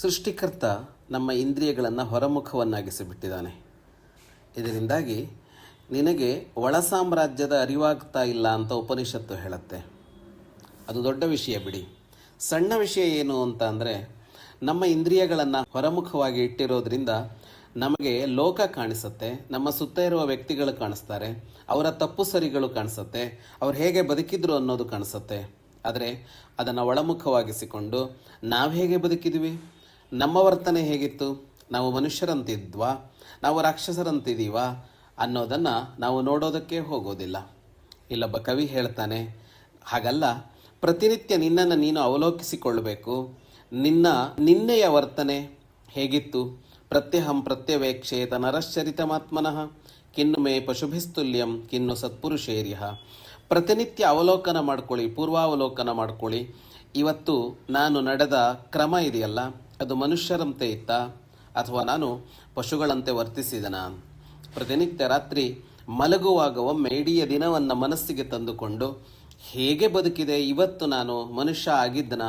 ಸೃಷ್ಟಿಕರ್ತ ನಮ್ಮ ಇಂದ್ರಿಯಗಳನ್ನು ಹೊರಮುಖವನ್ನಾಗಿಸಿ ಬಿಟ್ಟಿದ್ದಾನೆ ಇದರಿಂದಾಗಿ ನಿನಗೆ ಒಳ ಸಾಮ್ರಾಜ್ಯದ ಅರಿವಾಗ್ತಾ ಇಲ್ಲ ಅಂತ ಉಪನಿಷತ್ತು ಹೇಳುತ್ತೆ. ಅದು ದೊಡ್ಡ ವಿಷಯ ಬಿಡಿ. ಸಣ್ಣ ವಿಷಯ ಏನು ಅಂತ ಅಂದರೆ ನಮ್ಮ ಇಂದ್ರಿಯಗಳನ್ನು ಹೊರಮುಖವಾಗಿ ಇಟ್ಟಿರೋದ್ರಿಂದ ನಮಗೆ ಲೋಕ ಕಾಣಿಸುತ್ತೆ, ನಮ್ಮ ಸುತ್ತ ಇರುವ ವ್ಯಕ್ತಿಗಳು ಕಾಣಿಸ್ತಾರೆ, ಅವರ ತಪ್ಪು ಸರಿಗಳು ಕಾಣಿಸುತ್ತೆ, ಅವ್ರು ಹೇಗೆ ಬದುಕಿದ್ರು ಅನ್ನೋದು ಕಾಣಿಸುತ್ತೆ. ಆದರೆ ಅದನ್ನು ಒಳಮುಖವಾಗಿಸಿಕೊಂಡು ನಾವು ಹೇಗೆ ಬದುಕಿದ್ವಿ? ನಮ್ಮ ವರ್ತನೆ ಹೇಗಿತ್ತು? ನಾವು ಮನುಷ್ಯರಂತಿದ್ವಾ? ನಾವು ರಾಕ್ಷಸರಂತಿದ್ದೀವಾ ಅನ್ನೋದನ್ನು ನಾವು ನೋಡೋದಕ್ಕೆ ಹೋಗೋದಿಲ್ಲ. ಇಲ್ಲೊಬ್ಬ ಕವಿ ಹೇಳ್ತಾನೆ, ಹಾಗಲ್ಲ, ಪ್ರತಿನಿತ್ಯ ನಿನ್ನನ್ನು ನೀನು ಅವಲೋಕಿಸಿಕೊಳ್ಳಬೇಕು ನಿನ್ನ, ನಿನ್ನೆಯ ವರ್ತನೆ ಹೇಗಿತ್ತು? ಪ್ರತ್ಯಹಂ ಪ್ರತ್ಯವೇಕ್ಷೇತ ನರಶ್ಚರಿತಮಾತ್ಮನಃ, ಕಿನ್ನು ಮೇ ಪಶುಭಿಸ್ತುಲ್ಯಂ, ಕಿನ್ನು ಸತ್ಪುರುಷೇರ್ಯ. ಪ್ರತಿನಿತ್ಯ ಅವಲೋಕನ ಮಾಡ್ಕೊಳ್ಳಿ, ಪೂರ್ವಾವಲೋಕನ ಮಾಡ್ಕೊಳ್ಳಿ. ಇವತ್ತು ನಾನು ನಡೆದ ಕ್ರಮ ಇದೆಯಲ್ಲ ಅದು ಮನುಷ್ಯರಂತೆ ಇತ್ತಾ? ಅಥವಾ ನಾನು ಪಶುಗಳಂತೆ ವರ್ತಿಸಿದನ? ಪ್ರತಿನಿತ್ಯ ರಾತ್ರಿ ಮಲಗುವಾಗ ಒಮ್ಮೆ ಇಡೀ ದಿನವನ್ನು ಮನಸ್ಸಿಗೆ ತಂದುಕೊಂಡು ಹೇಗೆ ಬದುಕಿದೆ? ಇವತ್ತು ನಾನು ಮನುಷ್ಯ ಆಗಿದ್ದನ?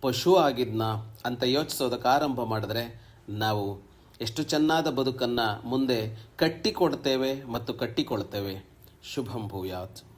ಪಶು ಆಗಿದ್ನ ಅಂತ ಯೋಚಿಸೋದಕ್ಕೆ ಆರಂಭ ಮಾಡಿದ್ರೆ ನಾವು ಎಷ್ಟು ಚೆನ್ನಾದ ಬದುಕನ್ನು ಮುಂದೆ ಕಟ್ಟಿಕೊಡ್ತೇವೆ ಮತ್ತು ಕಟ್ಟಿಕೊಳ್ತೇವೆ. ಶುಭಂ ಭೂಯಾತ್.